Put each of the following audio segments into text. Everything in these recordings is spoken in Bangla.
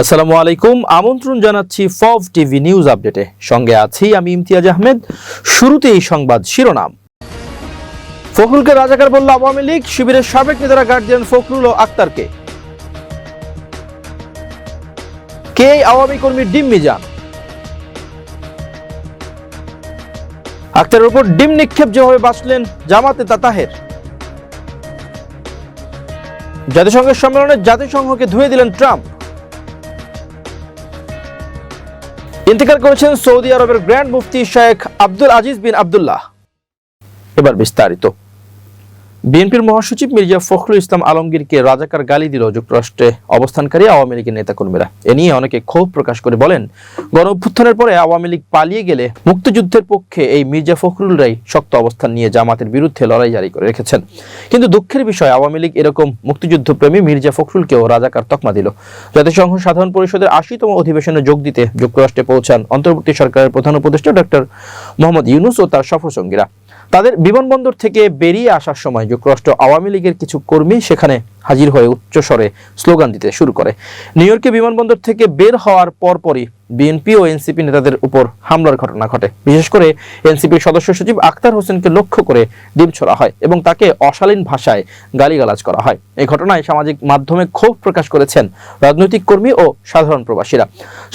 আসসালামু আলাইকুম। আমন্ত্রণ জানাচ্ছি ফভ টিভি নিউজ আপডেটে। সঙ্গে আছি আমি ইমতিয়াজ আহমেদ। শুরুতে এই সংবাদ শিরোনাম। ফখরুলকে রাজাকার বলল আওয়ামী লীগ, শিবিরের সাবেক নেতারা গার্জিয়ান ফখরুল ও আক্তারকে। কে আওয়ামী কর্মীর ডিম মিজান? আক্তারের উপর ডিম নিক্ষেপ যেভাবে বাঁচলেন জামাতে নেতা তাহের। জাতিসংঘের সম্মেলনে জাতিসংঘকে ধুয়ে দিলেন ট্রাম্প। ইন্তেকাল করেছেন সৌদি আরবের গ্র্যান্ড মুফতি Sheikh Abdul Aziz bin Abdullah. এবার বিস্তারিত। বিএনপির মহাসচিব মির্জা ফখরুল ইসলাম আলমগীরকে রাজাকার গালি দিল যুক্তরাষ্ট্রে অবস্থানকারী আওয়ামী লীগের নেতাকর্মীরা। এ নিয়ে অনেকে ক্ষোভ প্রকাশ করে বলেন গণ অভ্যুত্থানের পরে আওয়ামী লীগ পালিয়ে গেলে মুক্তিযুদ্ধের পক্ষে এই মির্জা ফখরুলরাই শক্ত অবস্থান নিয়ে জামাতের বিরুদ্ধে লড়াই জারি করে রেখেছেন। কিন্তু দুঃখের বিষয়, আওয়ামী লীগ এরকম মুক্তিযুদ্ধ প্রেমী মির্জা ফখরুলকেও রাজাকার তকমা দিল। জাতিসংঘ সাধারণ পরিষদের আশিতম অধিবেশনে যোগ দিতে যুক্তরাষ্ট্রে পৌঁছান অন্তর্বর্তী সরকারের প্রধান উপদেষ্টা ডক্টর মোহাম্মদ ইউনুস ও তার সফরসঙ্গীরা। তাদের বিমানবন্দর থেকে বেরিয়ে আসার সময় যুক্তরাষ্ট্র আওয়ামী লীগের কিছু কর্মী সেখানে হাজির হয়ে উচ্চস্বরে স্লোগান দিতে শুরু করে। নিউ ইয়র্কে বিমানবন্দর থেকে বের হওয়ার পরপরই বিএনপি ও এনসিপি নেতাদের উপর হামলার ঘটনা ঘটে। বিশেষ করে এনসিপির সদস্য সচিব আক্তার হোসেনকে লক্ষ্য করে ডিম ছোড়া হয় এবং তাকে অশালীন ভাষায় গালিগালাজ করা হয়। এই ঘটনায় সামাজিক মাধ্যমে ক্ষোভ প্রকাশ করেছেন রাজনৈতিক কর্মী ও সাধারণ প্রবাসীরা।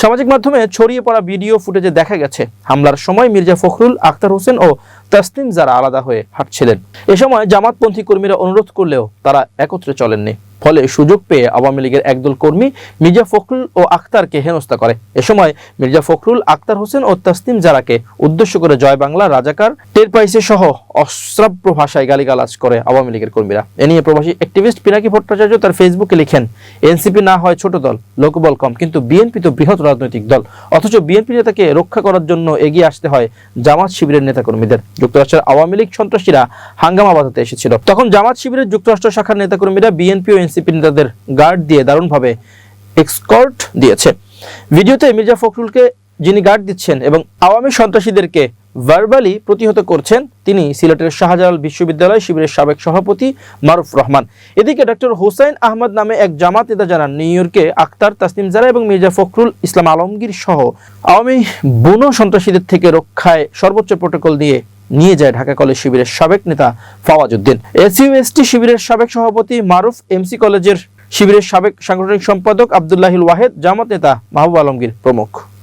সামাজিক মাধ্যমে ছড়িয়ে পড়া ভিডিও ফুটেজে দেখা গেছে, হামলার সময় মির্জা ফখরুল, আক্তার হোসেন ও তাসলিম যারা আলাদা হয়ে হাঁটছিলেন। এ সময় জামাতপন্থী কর্মীরা অনুরোধ করলেও তারা একত্রে চলেননি। ফলে সুযোগ পেয়ে আওয়ামী লীগের একদল কর্মী মির্জা ফখরুল ও আক্তারকে হেনস্থা করে। এ সময় মির্জা ফখরুল আক্তার হোসেন ও তাসলিম জারাকে উদ্দেশ্য করে জয় বাংলা, রাজাকার, টের পাইসে সহ অশ্রাব্য ভাষায় গালিগালাজ করে আওয়ামী লীগের কর্মীরা। এ নিয়ে প্রবাসী অ্যাক্টিভিস্ট পিনাকি ভট্টাচার্য তার ফেসবুকে লিখেন, এনসিপি না হয় ছোট দল লোকবল কম, কিন্তু বিএনপি তো বৃহৎ রাজনৈতিক দল। অথচ বিএনপি নেতাকে রক্ষা করার জন্য এগিয়ে আসতে হয় জামাত শিবিরের নেতাকর্মীদের। যুক্তরাষ্ট্রের আওয়ামী লীগ সন্ত্রাসীরা হাঙ্গামা বাঁধাতে এসেছিল। তখন জামাত শিবিরের যুক্তরাষ্ট্র শাখার নেতাকর্মীরা বিএনপি ও এনসিপি নেতাদের গার্ড দিয়ে দারুণভাবে এক্সকর্ট দিয়েছে। ভিডিওতে মির্জা ফখরুলকে যিনি গার্ড দিচ্ছেন এবং আওয়ামী সন্ত্রাসীদেরকে ভার্বালি প্রতিহত করছেন, তিনি সিলেটের শাহজালাল বিশ্ববিদ্যালয় শিবিরের সাবেক সভাপতি মারুফ রহমান। এদিকে ডক্টর হোসাইন আহমদ নামে এক জামাত নেতা জানান, নিউ ইয়র্কে আক্তার তাসনিম জারা এবং মির্জা ফখরুল ইসলাম আলমগীর সহ আওয়ামী বুনো সন্ত্রাসীদের থেকে রক্ষায় সর্বোচ্চ প্রোটোকল দিয়ে নিয়ে যায় ঢাকা কলেজ শিবিরের সাবেক নেতা ফাওয়াজ উদ্দিন এসইউএসটি শিবিরের সাবেক সভাপতি মারুফ এমসি কলেজের শিবিরের সাবেক সাংগঠনিক সম্পাদক আবদুল্লাহিল ওয়াহেদ, জামাত নেতা মাহবুব আলমগীর প্রমুখ।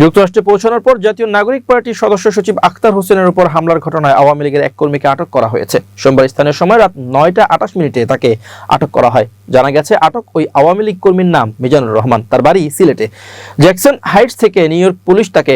যুক্তরাষ্ট্রে পৌঁছানোর পর জাতীয় নাগরিক পার্টির সদস্য সচিব আখতার হোসেনের উপর হামলার ঘটনায় আওয়ামী লীগের এক কর্মীকে আটক করা হয়েছে। সোমবার স্থানীয় সময় রাত নয়টা আটাশ মিনিটে তাকে আটক করা হয়। জানা গেছে, আটক ওই আওয়ামী লীগ কর্মীর নাম মিজানুর রহমান। তার বাড়ি সিলেটে। জ্যাকসন হাইটস থেকে নিউ ইয়র্ক পুলিশ তাকে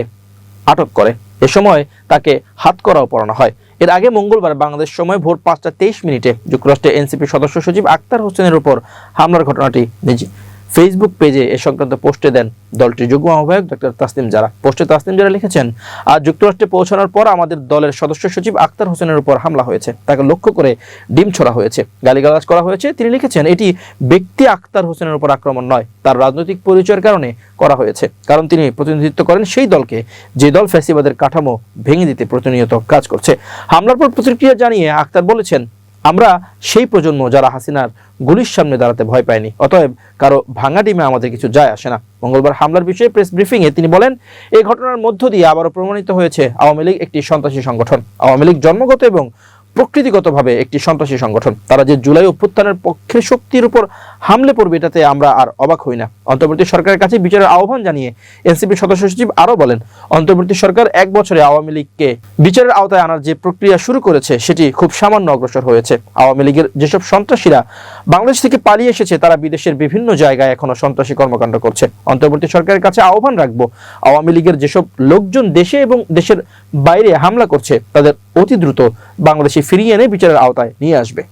আটক করে। এ সময় তাকে হাত করাও পড়ানো হয়। এর আগে মঙ্গলবার বাংলাদেশ সময় ভোর পাঁচটা তেইশ মিনিটে যুক্তরাষ্ট্রের এনসিপি সদস্য সচিব আক্তার হোসেনের উপর হামলার ঘটনাটি নিজে ফেসবুক পেজে এ সংক্রান্ত পোস্টে দেন দলটির যুগ্ম আহ্বায়ক ডক্টর তাসলিম জারা। পোস্টে তাসলিম জারা লিখেছেন আর যুক্তরাষ্ট্রে পৌঁছানোর পর আমাদের দলের সদস্য সচিব আক্তার হোসেনের উপর হামলা হয়েছে। তাকে লক্ষ্য করে ডিম ছড়া হয়েছে। গালিগালাজ করা হয়েছে। তিনি লিখেছেন, এটি ব্যক্তি আক্তার হোসেনের উপর আক্রমণ নয়। তার রাজনৈতিক পরিচয়ের কারণে করা হয়েছে। কারণ তিনি প্রতিনিধিত্ব করেন সেই দলকে যে দল ফ্যাসিবাদের কাঠামো ভেঙে দিতে প্রতিনিয়ত কাজ করছে। হামলার পর প্রতিক্রিয়া জানিয়ে আক্তার বলেছেন আমরা সেই প্রজন্ম যারা হাসিনার গুলির সামনে দাঁড়াতে ভয় পায়নি, অতএব কারও ভাঙা ডিমে আমাদের কিছু যায় আসে না। মঙ্গলবার হামলার বিষয়ে প্রেস ব্রিফিংয়ে তিনি বলেন, এই ঘটনার মধ্য দিয়ে আবারও প্রমাণিত হয়েছে আওয়ামী লীগ একটি সন্ত্রাসী সংগঠন। আওয়ামী লীগ জন্মগত এবং প্রকৃতিগতভাবে একটি সন্ত্রাসী সংগঠন। তারা যে জুলাই অভ্যুত্থানের পক্ষে শক্তির উপর হামলে পড়বে এটাতে আমরা আর অবাক হই না। অন্তর্বর্তী সরকারের কাছে বিচারের আহ্বান জানিয়ে এনসিপির সদস্য সচিব আরও বলেন, অন্তর্বর্তী সরকার এক বছরে আওয়ামী লীগকে বিচারের আওতায় আনার যে প্রক্রিয়া শুরু করেছে, সেটি খুব সামান্য অগ্রসর হয়েছে। আওয়ামী লীগের যেসব সন্ত্রাসীরা বাংলাদেশ থেকে পালিয়ে এসেছে, তারা বিদেশের বিভিন্ন জায়গায় এখনও সন্ত্রাসী কর্মকাণ্ড করছে। অন্তর্বর্তী সরকারের কাছে আহ্বান রাখব, আওয়ামী লীগের যেসব লোকজন দেশে এবং দেশের বাইরে হামলা করছে, তাদের অতি দ্রুত বাংলাদেশে ফিরিয়ে এনে বিচারের আওতায় নিয়ে আসবে।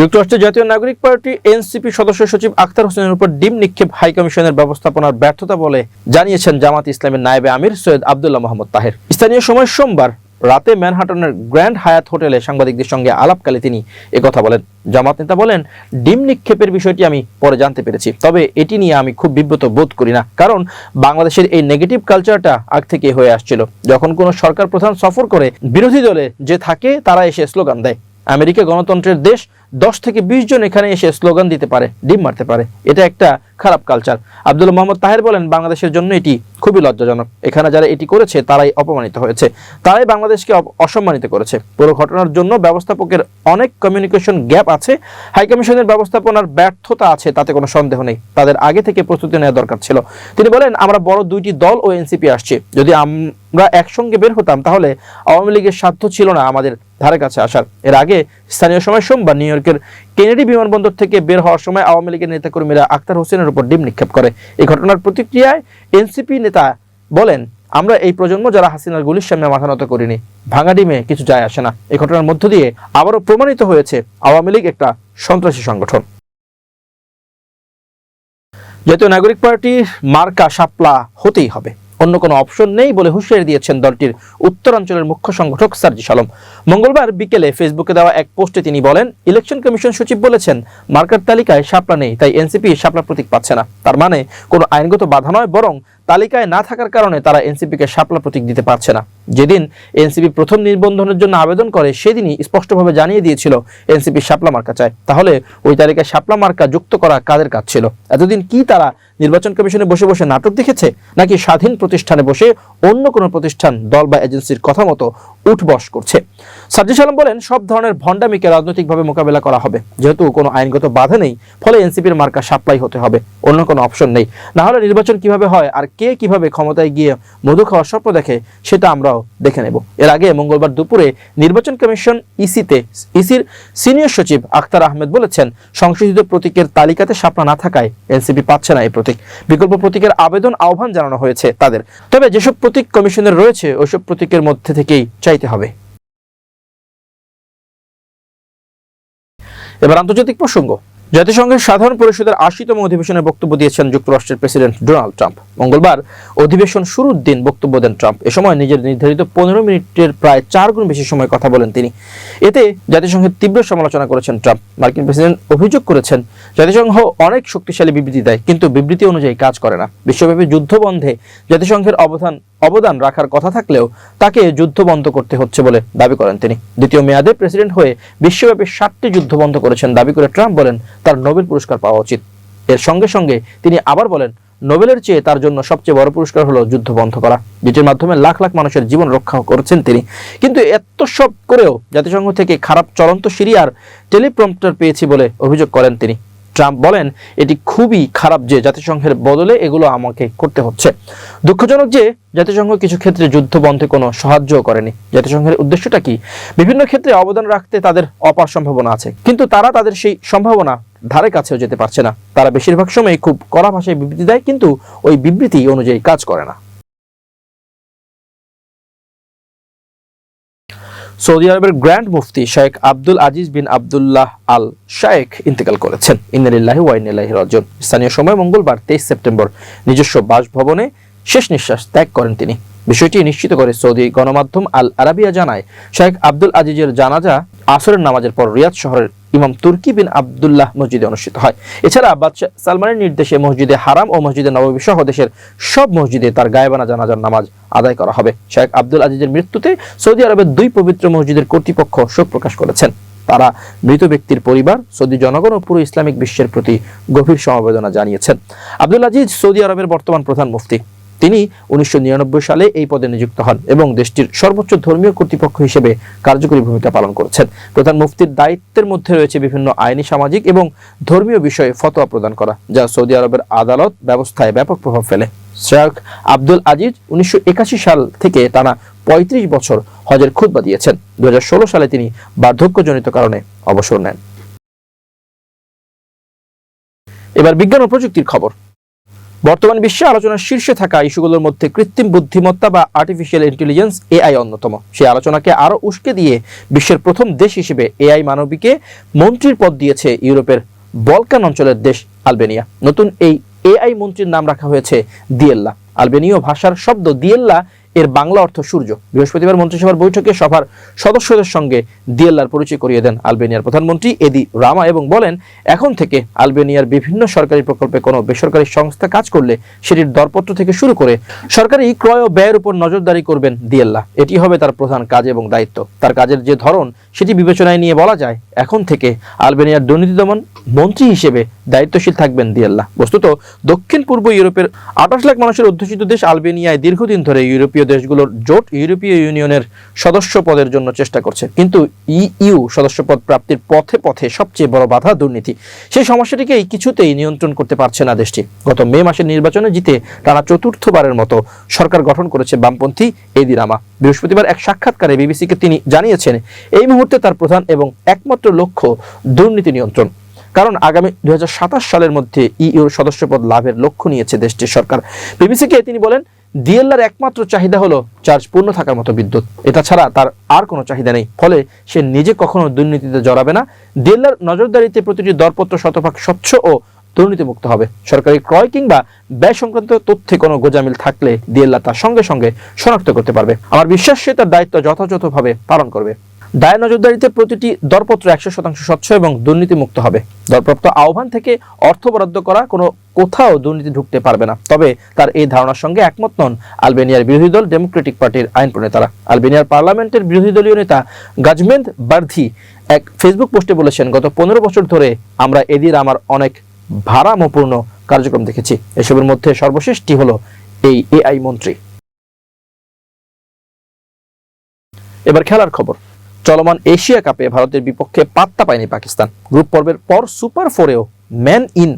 যুক্তরাষ্ট্রের জাতীয় নাগরিক পার্টি এনসিপি সদস্য সচিব আখতার হোসেনের উপর ডিম নিক্ষেপ হাই কমিশনের ব্যবস্থাপনার ব্যর্থতা বলে জানিয়েছেন জামাত ইসলামের নায়েবে আমির সৈয়দ আবদুল্লাহ মোহাম্মদ তাহের। স্থানীয় সময় সোমবার রাতে ম্যানহাটনের গ্র্যান্ড হায়াত হোটেলে সাংবাদিকদের সঙ্গে আলাপকালে তিনি একথা বলেন। জামাত নেতা বলেন, ডিম নিক্ষেপের বিষয়টি আমি পরে জানতে পেরেছি, তবে এটি নিয়ে আমি খুব বিব্রত বোধ করি না, কারণ বাংলাদেশের এই নেগেটিভ কালচারটা আগ থেকে হয়ে আসছিল। যখন কোনো সরকার প্রধান সফর করে, বিরোধী দলে যে থাকে, তারা এসে স্লোগান দেয়, আমেরিকা গণতন্ত্রের দেশ দশ থেকে বিশ জন এখানে এসে স্লোগান দিতে পারে, ডিম মারতে পারে। এটা একটা খারাপ কালচার আব্দুল মোহাম্মদ তাহের বলেন, বাংলাদেশের জন্য এটি খুবই লজ্জাজনক। এখানে যারা এটি করেছে, তারাই অপমানিত হয়েছে। তারাই বাংলাদেশকে অসম্মানিত করেছে। পুরো ঘটনার জন্য ব্যবস্থাপকের অনেক কমিউনিকেশন গ্যাপ আছে। হাইকমিশনের ব্যবস্থাপনার ব্যর্থতা আছে, তাতে কোনো সন্দেহ নেই। তাদের আগে থেকে প্রস্তুতি নেওয়া দরকার ছিল। তিনি বলেন, আমরা বড় দুইটি দল ও এনসিপি আসছে। যদি আমরা একসঙ্গে বের হতাম, তাহলে আওয়ামী লীগের সাধ্য ছিল না আমাদের ধারে কাছে আসার। এর আগে স্থানীয় সময় সোমবার নিউ ইয়র্কের কেনেডি বিমানবন্দর থেকে বের হওয়ার সময় আওয়ামী লীগের নেতাকর্মীরা আক্তার হোসেনের উপর ডিম নিক্ষেপ করে। এই ঘটনার প্রতিক্রিয়ায় এনসিপি নেতা বলেন, আমরা এই প্রজন্ম যারা হাসিনার গুলির সামনে মাথা নত করিনি, ভাঙা ডিমে কিছু যায় আসে না। এই ঘটনার মধ্য দিয়ে আবারও প্রমাণিত হয়েছে আওয়ামী লীগ একটা সন্ত্রাসী সংগঠন। জাতীয় নাগরিক পার্টির মার্কা শাপলা হতেই হবে। অন্য কোনো অপশন নেই বলে হুঁশিয়ারি দিয়েছেন দলটির উত্তরাঞ্চলের মুখ্য সংগঠক সার্জি সালম। মঙ্গলবার বিকেলে ফেসবুকে দেওয়া এক পোস্টে তিনি বলেন, ইলেকশন কমিশন সচিব বলেছেন, মার্কার তালিকায় সাপলা নেই, তাই এনসিপি সাপলা প্রতীক পাচ্ছে না। তার মানে কোনো আইনগত বাধা নয়, বরং তালিকায় না থাকার কারণে তারা এনসিপিকে সাপলা প্রতীক দিতে পারছে না। যেদিন এনসিপি প্রথম নিবন্ধনের জন্য আবেদন করে, সেদিনই স্পষ্টভাবে জানিয়ে দিয়েছিল এনসিপি শাপলা মার্কা চায় তাহলে ওই তালিকায় শাপলা মার্কা যুক্ত করা কাদের কাজ ছিল? এতদিন কি তারা নির্বাচন কমিশনে বসে বসে নাটক দেখেছে, নাকি স্বাধীন প্রতিষ্ঠানে বসে অন্য কোনো প্রতিষ্ঠান, দল বা এজেন্সির কথা মতো উঠবস করছে? সাজ্জিস আলম বলেন, সব ধরনের ভণ্ডামিকে রাজনৈতিকভাবে মোকাবেলা করা হবে। যেহেতু কোনো আইনগত বাধা নেই, ফলে এনসিপির মার্কা সাপ্লাই হতে হবে। অন্য কোনো অপশন নেই। না হলে নির্বাচন কীভাবে হয়, আর কে কীভাবে ক্ষমতায় গিয়ে মধু খাওয়ার স্বপ্ন দেখে, সেটা আমরাও দেখে নেব। এর আগে মঙ্গলবার দুপুরে নির্বাচন কমিশন ইসিতে, ইসির সিনিয়র সচিব আখতার আহমেদ বলেছেন, সংশোধিত প্রতীকের তালিকাতে সাপলা না থাকায় এনসিপি পাচ্ছে না এই প্রতীক। বিকল্প প্রতীকের আবেদন আহ্বান জানানো হয়েছে তাদের। তবে যেসব প্রতীক কমিশনের রয়েছে ওইসব প্রতীকের মধ্যে থেকেই চাইতে হবে। এবার আন্তর্জাতিক প্রসঙ্গ। জাতিসংঘের সাধারণ পরিষদের আশিতম অধিবেশনে বক্তব্য দিয়েছেন যুক্তরাষ্ট্রের প্রেসিডেন্ট ডোনাল্ড ট্রাম্প। মঙ্গলবার অধিবেশন শুরুর দিন বক্তব্য দেন ট্রাম্প। এ সময় নিজের নির্ধারিত পনেরো মিনিটের প্রায় চার গুণ বেশি সময় কথা বলেন তিনি। এতে জাতিসংঘের তীব্র সমালোচনা করেছেন ট্রাম্প। মার্কিন প্রেসিডেন্ট অভিযোগ করেছেন, জাতিসংঘ অনেক শক্তিশালী বিবৃতি দেয়, কিন্তু বিবৃতি অনুযায়ী কাজ করে না। বিশ্বব্যাপী যুদ্ধ বন্ধে জাতিসংঘের অবদান অবদান রাখার কথা থাকলেও তাকে যুদ্ধ বন্ধ করতে হচ্ছে বলে দাবি করেন তিনি। দ্বিতীয় মেয়াদে প্রেসিডেন্ট হয়ে বিশ্বব্যাপী ষাটটি যুদ্ধ বন্ধ করেছেন দাবি করে ট্রাম্প বলেন তার নোবেল পুরস্কার পাওয়া উচিত। এর সঙ্গে সঙ্গে তিনি আবার বলেন, নোবেলের চেয়ে তার জন্য সবচেয়ে বড় পুরস্কার হলো যুদ্ধ বন্ধ করা। যেটির মাধ্যমে লাখ লাখ মানুষের জীবন রক্ষা করেছেন তিনি। কিন্তু এত সব করেও জাতিসংঘ থেকে খারাপ চলন্ত সিরিয়ার টেলিপ্রম্পটার পেয়েছি বলে অভিযোগ করেন তিনি। ট্রাম্প বলেন, এটি খুবই খারাপ যে জাতিসংঘের বদলে এগুলো আমাকে করতে হচ্ছে। দুঃখজনক যে জাতিসংঘ কিছু ক্ষেত্রে যুদ্ধ বন্ধে কোনো সাহায্য করেনি। জাতিসংঘের উদ্দেশ্যটা কি? বিভিন্ন ক্ষেত্রে অবদান রাখতে তাদের অপার সম্ভাবনা আছে। কিন্তু তারা তাদের সেই সম্ভাবনা ধারে কাছেও যেতে পারছে না। তারা বেশিরভাগ সময় খুব কড়া ভাষায় বিবৃতি দেয়, কিন্তু ওই বিবৃতি অনুযায়ী কাজ করে না। সৌদি আরবের গ্র্যান্ড মুফতি Sheikh Abdul Aziz bin Abdullah Al Sheikh ইন্তেকাল করেছেন। ইন্নালিল্লাহি ওয়াইনিল্লাহি রাজন স্থানীয় সময় মঙ্গলবার তেইশ সেপ্টেম্বর নিজস্ব বাসভবনে শেষ নিঃশ্বাস ত্যাগ করেন তিনি। বিষয়টি নিশ্চিত করে সৌদি গণমাধ্যম আল আরাবিয়া জানায়, শেখ আব্দুল আজিজের জানাজা আসরের নামাজের পর রিয়াদ শহরের ইমাম তুর্কি বিন আব্দুল্লাহ মসজিদে অনুষ্ঠিত হয়। এছাড়া বাদশাহ সালমানের নির্দেশে মসজিদে হারাম ও মসজিদে নববী সহ দেশের সব মসজিদে তার গায়েবানা জানাজার নামাজ আদায় করা হবে। শেখ আব্দুল আজিজের মৃত্যুতে সৌদি আরবের দুই পবিত্র মসজিদের কর্তৃপক্ষ শোক প্রকাশ করেছেন। তারা মৃত ব্যক্তির পরিবার, সৌদি জনগণ ও পুরো ইসলামিক বিশ্বের প্রতি গভীর সমবেদনা জানিয়েছেন। আব্দুল আজিজ সৌদি আরবের বর্তমান প্রধান মুফতি। তিনি উনিশশো নিরানব্বই সালে এই পদে নিযুক্ত হন এবং দেশটির সর্বোচ্চ ধর্মীয় কর্তৃপক্ষ হিসেবে কার্যকরী ভূমিকা পালন করেছেন। প্রধান মুফতির দায়িত্বের মধ্যে রয়েছে বিভিন্ন আইনি, সামাজিক এবং ধর্মীয় বিষয়ে ফতোয়া প্রদান করা, যা সৌদি আরবের আদালত ব্যবস্থায় ব্যাপক প্রভাব ফেলে। শেখ আব্দুল আজিজ উনিশশো একাশি সাল থেকে টানা পঁয়ত্রিশ বছর হজের খুতবা দিয়েছেন। দু হাজার ষোলো সালে তিনি বার্ধক্যজনিত কারণে অবসর নেন। এবার বিজ্ঞান ও প্রযুক্তির খবর। বর্তমান বিশ্বে আলোচনার শীর্ষে থাকা ইস্যুগুলোর মধ্যে কৃত্রিম বুদ্ধিমত্তা বা আর্টিফিশিয়াল ইন্টেলিজেন্স এআই অন্যতম। সেই আলোচনাকে আরও উস্কে দিয়ে বিশ্বের প্রথম দেশ হিসেবে এআই মানবীকে মন্ত্রীর পদ দিয়েছে ইউরোপের বলকান অঞ্চলের দেশ আলবেনিয়া। নতুন এই এআই মন্ত্রীর নাম রাখা হয়েছে দিয়েল্লা। আলবেনীয় ভাষার শব্দ দিয়েল্লা এর বাংলা অর্থ সূর্য। বৃহস্পতিবার মন্ত্রিসভার বৈঠকে সভার সদস্যদের সঙ্গে ডিএলআর পরিচয় করিয়ে দেন আলবেনিয়ার প্রধানমন্ত্রী এদি রামা এবং বলেন, এখন থেকে আলবেনিয়ার বিভিন্ন সরকারি প্রকল্পে কোনো বেসরকারি সংস্থা কাজ করলে সেটির দরপত্র থেকে শুরু করে সরকারি ক্রয় ও ব্যয়ের উপর নজরদারি করবেন দিয়েল্লা এটি হবে তার প্রধান কাজ এবং দায়িত্ব। তার কাজের যে ধরন, সেটি বিবেচনায় নিয়ে বলা যায়, এখন থেকে আলবেনিয়ার দুর্নীতি দমন মন্ত্রী হিসেবে দায়িত্বশীল থাকবেন দিয়েল্লা বস্তুত দক্ষিণ পূর্ব ইউরোপের আঠাশ লাখ মানুষের অধ্যুষিত দেশ আলবেনিয়ায় দীর্ঘদিন ধরে ইউরোপীয় দেশগুলোর জোট ইউরোপীয় ইউনিয়নের সদস্য পদের জন্য চেষ্টা করছে। কিন্তু ইইউ সদস্যপদ প্রাপ্তির পথে পথে সবচেয়ে বড় বাধা দুর্নীতি। সেই সমস্যাটিকেই কিছুতেই নিয়ন্ত্রণ করতে পারছে না দেশটি। গত মে মাসের নির্বাচনে জিতে টানা চতুর্থবারের মতো সরকার গঠন করেছে বামপন্থী এদি রামা। বৃহস্পতিবার এক সাক্ষাৎকারে বিবিসিকে তিনি জানিয়েছেন, এই মুহূর্তে তার প্রধান এবং একমাত্র লক্ষ্য দুর্নীতি নিয়ন্ত্রণ। কারণ আগামী দুই হাজার সাতাশ সালের মধ্যে ইইউর সদস্যপদ লাভের লক্ষ্য নিয়েছে দেশটির সরকার। বিবিসিকে তিনি বলেন ডিএলআর একমাত্র চাহিদা হলো চার্জ পূর্ণ থাকার মতো বিদ্যুৎ। এটা ছাড়া তার আর কোনো চাহিদা নেই। ফলে সে নিজে কখনো দুর্নীতিতে জড়াবে না। ডিএলআর নজরদারিতে প্রতিটি দরপত্র শতভাগ স্বচ্ছ ও দুর্নীতিমুক্ত হবে। সরকারি ক্রয় কিংবা ব্যয় সংক্রান্ত তথ্যে কোনো গোজামিল থাকলে ডিএলআর তার সঙ্গে সঙ্গে শনাক্ত করতে পারবে। আমার বিশ্বাস, সে তার দায়িত্ব যথাযথভাবে পালন করবে। দায় নজরদারিতে প্রতিটি দরপত্র একশো শতাংশ স্বচ্ছ এবং দুর্নীতিমুক্ত হবে। দরপ্রাপ্ত আহ্বান থেকে অর্থ বরাদ্দ করা কোনো কোথাও দুর্নীতি ঢুকতে পারবে না। তবে তার এই ধারণার সঙ্গে একমত নন আলবেনিয়ার বিরোধী দল ডেমোক্রেটিক পার্টির আইন প্রণেতারা। আলবেনিয়ার পার্লামেন্টের বিরোধী দলীয় নেতা গাজমেন্দ বার্ধি এক ফেসবুক পোস্টে বলেছেন, গত পনেরো বছর ধরে আমরা এদির আমার অনেক ভারামপূর্ণ কার্যক্রম দেখেছি। এসবের মধ্যে সর্বশেষটি হলো এই এআই মন্ত্রী। এবার খেলার খবর। চলমান এশিয়া কাপে ভারতের বিপক্ষে পাত্তা পায়নি পাকিস্তান। গ্রুপ পর্বের পর সুপার ফোরেও ম্যান ইন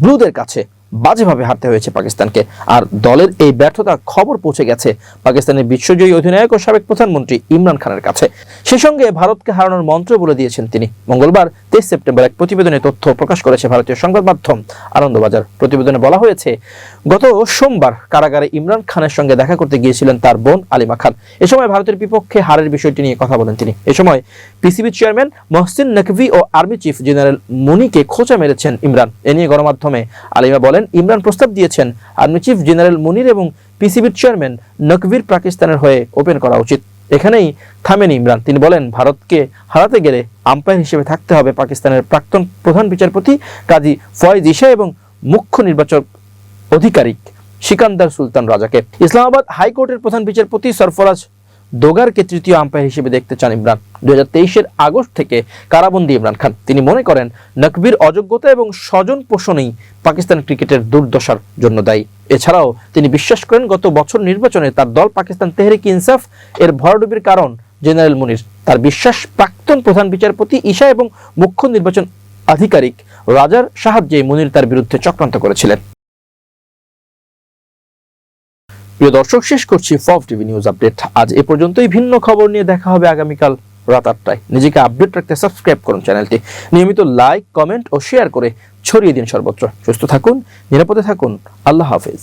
ব্লুদের কাছে বাজেভাবে হারতে হয়েছে পাকিস্তানকে। আর দলের এই ব্যর্থতা খবর পৌঁছে গেছে পাকিস্তানের বিশ্বজয়ী অধিনায়ক ও সাবেক প্রধানমন্ত্রী ইমরান খানের কাছে। সেই সঙ্গে ভারতকে হারানোর মন্ত্র বলে দিয়েছেন তিনি। মঙ্গলবার তেইশ সেপ্টেম্বর এক প্রতিবেদনে তথ্য প্রকাশ করেছে ভারতীয় সংবাদ মাধ্যম আনন্দবাজার। প্রতিবেদনে বলা হয়েছে, গত সোমবার কারাগারে ইমরান খানের সঙ্গে দেখা করতে গিয়েছিলেন তার বোন আলিমা খান। এ সময় ভারতের বিপক্ষে হারের বিষয়টি নিয়ে কথা বলেন তিনি। এ সময় পিসিবি চেয়ারম্যান মহসিন নকভি ও আর্মি চিফ জেনারেল মুনিকে খোঁচা মেরেছেন ইমরান। এ নিয়ে গণমাধ্যমে আলিমা বলেন ইমরান প্রস্তাব দিয়েছেন। আর্মি চিফ জেনারেল মুনির এবং পিসিবির চেয়ারম্যান নকভির পাকিস্তানের হয়ে ওপেন করা উচিত। এখানেই থামেন ইমরান। তিনি বলেন, ভারতকে হারাতে গেলে আম্পায়ার হিসেবে থাকতে হবে পাকিস্তানের প্রাক্তন প্রধান বিচারপতি কাজী ফয়েজ ইশা এবং মুখ্য নির্বাচক অধিকারিক সিকান্দার সুলতান রাজাকে। ইসলামাবাদ হাইকোর্টের প্রধান বিচারপতি সরফরাজ দোগারকে তৃতীয় আম্পায়ার হিসেবে দেখতে চান ইমরান। দু হাজার আগস্ট থেকে কারাবন্দি ইমরান খান। তিনি মনে করেন, নকবির অযোগ্যতা এবং স্বজন পোষণেই পাকিস্তান ক্রিকেটের দুর্দশার জন্য দায়ী। এছাড়াও তিনি বিশ্বাস করেন, গত বছর নির্বাচনে তার দল পাকিস্তান তেহরিক ইনসাফ এর ভরাডুবির কারণ জেনারেল মুনির। তার বিশ্বাস প্রাক্তন প্রধান বিচারপতি ঈশা এবং মুখ্য নির্বাচন আধিকারিক রাজার সাহায্যে মুনির তার বিরুদ্ধে চক্রান্ত করেছিলেন। প্রিয় দর্শক, শেষ করছি ফব টিভি নিউজ আপডেট আজ এ পর্যন্তই। ভিন্ন খবর নিয়ে দেখা হবে আগামীকাল রাত আটটায়। নিজেকে আপডেট রাখতে সাবস্ক্রাইব করুন চ্যানেলটি। নিয়মিত লাইক, কমেন্ট ও শেয়ার করে ছড়িয়ে দিন সর্বত্র। সুস্থ থাকুন, নিরাপদে থাকুন। আল্লাহ হাফিজ।